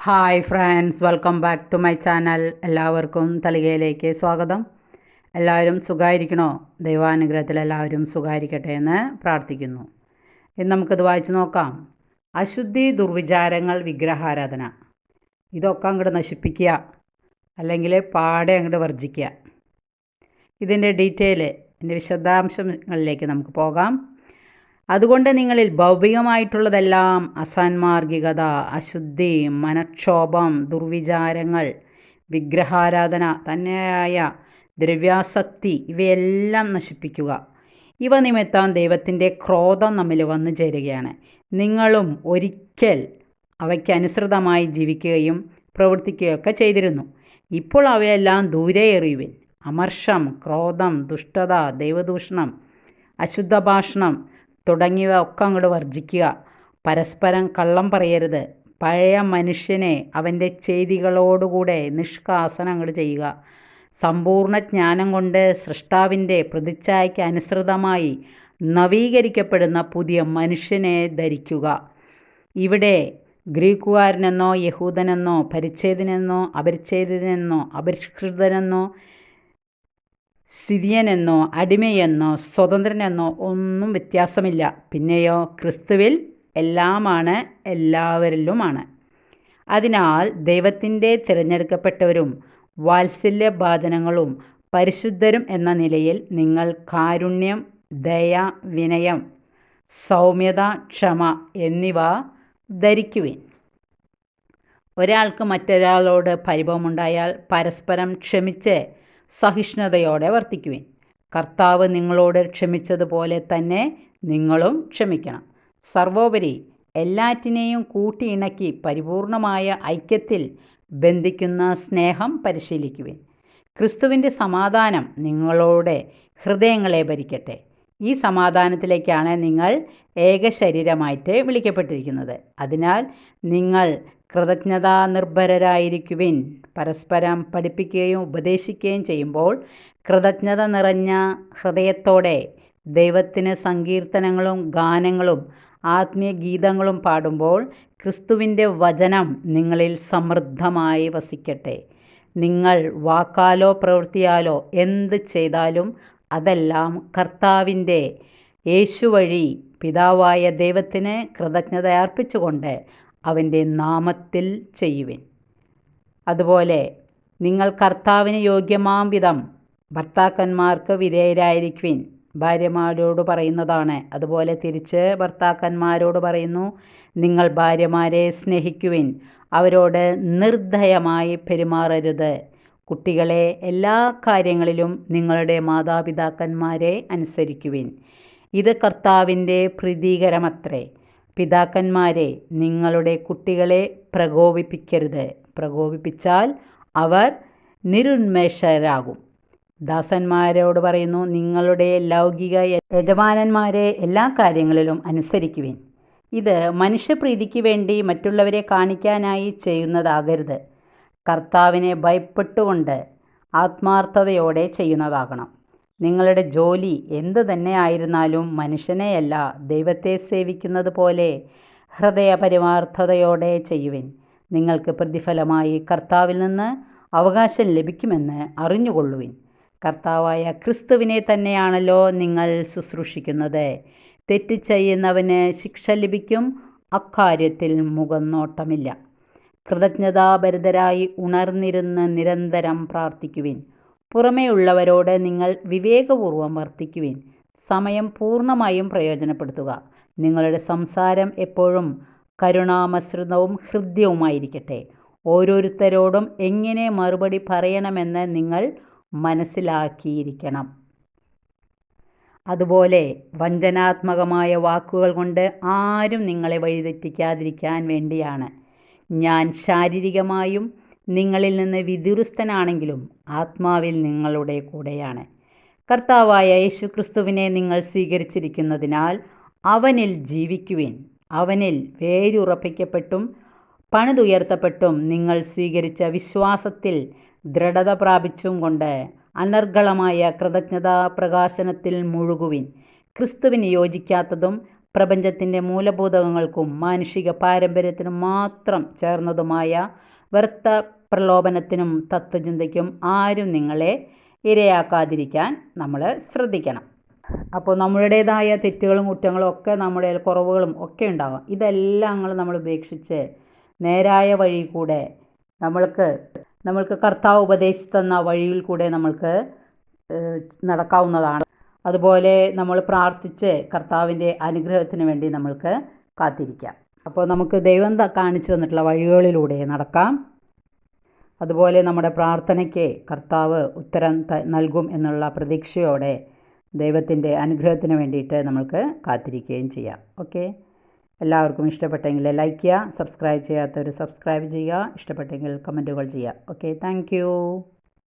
Hi friends welcome back to my channel എല്ലാവർക്കും തളികയിലേക്ക് സ്വാഗതം. എല്ലാവരും സുഖമായിരിക്കണോ ദൈവാനുഗ്രഹത്തിൽ എല്ലാവരും സുഖമായിരിക്കട്ടെ എന്ന് പ്രാർത്ഥിക്കുന്നു. ഇന്ന് നമുക്കിത് വായിച്ചു നോക്കാം. അശുദ്ധി ദുർവിചാരങ്ങൾ വിഗ്രഹാരാധന. ഇതൊക്കെ അങ്ങോട്ട് നശിപ്പിക്കുക. അല്ലെങ്കിൽ പാടെ അങ്ങോട്ട് വർജിക്കുക ഇതിന്റെ ഡീറ്റെയിൽ ഇതിന്റെ വിശദാംശങ്ങളിലേക്ക് നമുക്ക് പോകാം. അതുകൊണ്ട് നിങ്ങളിൽ ഭൗതികമായിട്ടുള്ളതെല്ലാം അസാൻമാർഗികത അശുദ്ധി മനക്ഷോഭം ദുർവിചാരങ്ങൾ വിഗ്രഹാരാധന തന്നെയായ ദ്രവ്യാസക്തി ഇവയെല്ലാം നശിപ്പിക്കുക. ഇവ നിമിത്തം ദൈവത്തിന്റെ ക്രോധം നമ്മിൽ വന്നു ചേരുകയാണ്. നിങ്ങളും ഒരിക്കൽ അവയ്ക്ക് അനുസൃതമായി ജീവിക്കുകയും പ്രവർത്തിക്കുകയൊക്കെ ചെയ്തിരുന്നു. ഇപ്പോൾ അവയെല്ലാം ദൂരെ എറിയുവിൻ. അമർഷം ക്രോധം ദുഷ്ടത ദൈവദൂഷണം അശുദ്ധ ഭാഷണം തുടങ്ങിയവ ഒക്കെ അങ്ങോട്ട് വർജിക്കുക പരസ്പരം കള്ളം പറയരുത്. പഴയ മനുഷ്യനെ അവന്റെ ചെയ്തികളോടുകൂടെ നിഷ്കാസനം അങ്ങോട്ട് ചെയ്യുക. സമ്പൂർണ ജ്ഞാനം കൊണ്ട് സൃഷ്ടാവിന്റെ പ്രതിച്ഛായയ്ക്ക് അനുസൃതമായി നവീകരിക്കപ്പെടുന്ന പുതിയ മനുഷ്യനെ ധരിക്കുക. ഇവിടെ ഗ്രീക്കുകാരനെന്നോ യഹൂദനെന്നോ പരിച്ഛേദനെന്നോ അപരിച്ഛേദനെന്നോ അപരിഷ്കൃതനെന്നോ സിരിയനെന്നോ അടിമയെന്നോ സ്വതന്ത്രനെന്നോ ഒന്നും വ്യത്യാസമില്ല. പിന്നെയോ ക്രിസ്തുവിൽ എല്ലാമാണ് എല്ലാവരിലുമാണ്. അതിനാൽ ദൈവത്തിന്റെ തിരഞ്ഞെടുക്കപ്പെട്ടവരും വാത്സല്യഭാചനങ്ങളും പരിശുദ്ധരും എന്ന നിലയിൽ നിങ്ങൾ കാരുണ്യം ദയ വിനയം സൗമ്യത ക്ഷമ എന്നിവ ധരിക്കുവിൻ. ഒരാൾക്ക് മറ്റൊരാളോട് പരിഭവമുണ്ടായാൽ പരസ്പരം ക്ഷമിച്ച് സഹിഷ്ണുതയോടെ വർത്തിക്കുവിൻ. കർത്താവ് നിങ്ങളോട് ക്ഷമിച്ചതുപോലെ തന്നെ നിങ്ങളും ക്ഷമിക്കണം. സർവോപരി എല്ലാറ്റിനെയും കൂട്ടിയിണക്കി പരിപൂർണമായ ഐക്യത്തിൽ ബന്ധിക്കുന്ന സ്നേഹം പരിശീലിക്കുവിൻ. ക്രിസ്തുവിന്റെ സമാധാനം നിങ്ങളുടെ ഹൃദയങ്ങളെ ഭരിക്കട്ടെ. ഈ സമാധാനത്തിലേക്കാണ് നിങ്ങൾ ഏകശരീരമായിട്ട് വിളിക്കപ്പെട്ടിരിക്കുന്നത്. അതിനാൽ നിങ്ങൾ കൃതജ്ഞതാ നിർഭരരായിരിക്കുവിൻ പരസ്പരം പഠിപ്പിക്കുകയും ഉപദേശിക്കുകയും ചെയ്യുമ്പോൾ കൃതജ്ഞത നിറഞ്ഞ ഹൃദയത്തോടെ ദൈവത്തിന് സങ്കീർത്തനങ്ങളും ഗാനങ്ങളും ആത്മീയ ഗീതങ്ങളും പാടുമ്പോൾ ക്രിസ്തുവിന്റെ വചനം നിങ്ങളിൽ സമൃദ്ധമായി വസിക്കട്ടെ. നിങ്ങൾ വാക്കാലോ പ്രവൃത്തിയാലോ എന്ത് ചെയ്താലും അതെല്ലാം കർത്താവിന്റെ യേശു വഴി പിതാവായ ദൈവത്തിന് കൃതജ്ഞത അർപ്പിച്ചുകൊണ്ട് അവന്റെ നാമത്തിൽ ചെയ്യുവിൻ. അതുപോലെ നിങ്ങൾ കർത്താവിന് യോഗ്യമാം വിധം ഭർത്താക്കന്മാർക്ക് വിധേയരായിരിക്കുവിൻ. ഭാര്യമാരോട് പറയുന്നതാണ്. അതുപോലെ തിരിച്ച് ഭർത്താക്കന്മാരോട് പറയുന്നു നിങ്ങൾ ഭാര്യമാരെ സ്നേഹിക്കുവിൻ. അവരോട് നിർദ്ദയമായി പെരുമാറരുത്. കുട്ടികളെ എല്ലാ കാര്യങ്ങളിലും നിങ്ങളുടെ മാതാപിതാക്കന്മാരെ അനുസരിക്കുവിൻ. ഇത് കർത്താവിന്റെ പ്രീതികരമത്രേ. പിതാക്കന്മാരെ നിങ്ങളുടെ കുട്ടികളെ പ്രകോപിപ്പിക്കരുത്. പ്രകോപിപ്പിച്ചാൽ അവർ നിരുന്മേഷരാകും. ദാസന്മാരോട് പറയുന്നു നിങ്ങളുടെ ലൗകിക യജമാനന്മാരെ എല്ലാ കാര്യങ്ങളിലും അനുസരിക്കുവിൻ. ഇത് മനുഷ്യപ്രീതിക്ക് വേണ്ടി മറ്റുള്ളവരെ കാണിക്കാനായി ചെയ്യുന്നതാകരുത്. കർത്താവിനെ ഭയപ്പെട്ടുകൊണ്ട് ആത്മാർത്ഥതയോടെ ചെയ്യുന്നതാകണം. നിങ്ങളുടെ ജോലി എന്ത് തന്നെ ആയിരുന്നാലും മനുഷ്യനെയല്ല ദൈവത്തെ സേവിക്കുന്നത് പോലെ ഹൃദയപരിമാർത്ഥതയോടെ ചെയ്യുവിൻ. നിങ്ങൾക്ക് പ്രതിഫലമായി കർത്താവിൽ നിന്ന് അവകാശം ലഭിക്കുമെന്ന് അറിഞ്ഞുകൊള്ളുവിൻ. കർത്താവായ ക്രിസ്തുവിനെ തന്നെയാണല്ലോ നിങ്ങൾ ശുശ്രൂഷിക്കുന്നത്. തെറ്റ് ചെയ്യുന്നവന് ശിക്ഷ ലഭിക്കും അക്കാര്യത്തിൽ മുഖം കൃതജ്ഞതാഭരിതരായി ഉണർന്നിരുന്ന് നിരന്തരം പ്രാർത്ഥിക്കുവിൻ. പുറമേയുള്ളവരോട് നിങ്ങൾ വിവേകപൂർവം വർത്തിക്കുവിൻ. സമയം പൂർണമായും പ്രയോജനപ്പെടുത്തുക. നിങ്ങളുടെ സംസാരം എപ്പോഴും കരുണാമസൃതവും ഹൃദ്യവുമായിരിക്കട്ടെ. ഓരോരുത്തരോടും എങ്ങനെ മറുപടി പറയണമെന്ന് നിങ്ങൾ മനസ്സിലാക്കിയിരിക്കണം. അതുപോലെ വഞ്ചനാത്മകമായ വാക്കുകൾ കൊണ്ട് ആരും നിങ്ങളെ വഴിതെറ്റിക്കാതിരിക്കാൻ വേണ്ടിയാണ്. ഞാൻ ശാരീരികമായും നിങ്ങളിൽ നിന്ന് വിദുരസ്ഥനാണെങ്കിലും ആത്മാവിൽ നിങ്ങളുടെ കൂടെയാണ്. കർത്താവായ യേശുക്രിസ്തുവിനെ നിങ്ങൾ സ്വീകരിച്ചിരിക്കുന്നതിനാൽ അവനിൽ ജീവിക്കുവിൻ. അവനിൽ വേരുറപ്പിക്കപ്പെട്ടും പണിതുയർത്തപ്പെട്ടും നിങ്ങൾ സ്വീകരിച്ച വിശ്വാസത്തിൽ ദൃഢത പ്രാപിച്ചും കൊണ്ട് അനർഗളമായ കൃതജ്ഞതാ പ്രകാശനത്തിൽ മുഴുകുവിൻ. ക്രിസ്തുവിന് യോജിക്കാത്തതും പ്രപഞ്ചത്തിന്റെ മൂലഭൂതകങ്ങൾക്കും മാനുഷിക പാരമ്പര്യത്തിനും മാത്രം ചേർന്നതുമായ വ്യർത്ഥ പ്രലോഭനത്തിനും തത്വചിന്തയ്ക്കും ആരും നിങ്ങളെ ഇരയാക്കാതിരിക്കാൻ നമ്മൾ ശ്രദ്ധിക്കണം. അപ്പോൾ നമ്മുടേതായ തെറ്റുകളും കുറ്റങ്ങളും ഒക്കെ നമ്മുടെ കുറവുകളും ഒക്കെ ഉണ്ടാവാം. ഇതെല്ലാം നമ്മൾ ഉപേക്ഷിച്ച് നേരായ വഴി കൂടെ നമ്മൾക്ക് നമ്മൾക്ക് കർത്താവ് ഉപദേശിച്ചു തന്ന വഴിയിൽ കൂടെ നമ്മൾക്ക് നടക്കാവുന്നതാണ്. അതുപോലെ നമ്മൾ പ്രാർത്ഥിച്ച് കർത്താവിന്റെ അനുഗ്രഹത്തിന് വേണ്ടി നമ്മൾക്ക് കാത്തിരിക്കാം. അപ്പോൾ നമുക്ക് ദൈവം കാണിച്ചു തന്നിട്ടുള്ള വഴികളിലൂടെ നടക്കാം. അതുപോലെ നമ്മുടെ പ്രാർത്ഥനയ്ക്ക് കർത്താവ് ഉത്തരം നൽകും എന്നുള്ള പ്രതീക്ഷയോടെ ദൈവത്തിന്റെ അനുഗ്രഹത്തിന് വേണ്ടിയിട്ട് നമ്മൾക്ക് കാത്തിരിക്കുകയും ചെയ്യാം. ഓക്കെ? എല്ലാവർക്കും ഇഷ്ടപ്പെട്ടെങ്കിൽ ലൈക്ക് ചെയ്യുക സബ്സ്ക്രൈബ് ചെയ്യാത്തവർ സബ്സ്ക്രൈബ് ചെയ്യുക ഇഷ്ടപ്പെട്ടെങ്കിൽ കമന്റുകൾ ചെയ്യുക. ഓക്കെ? താങ്ക്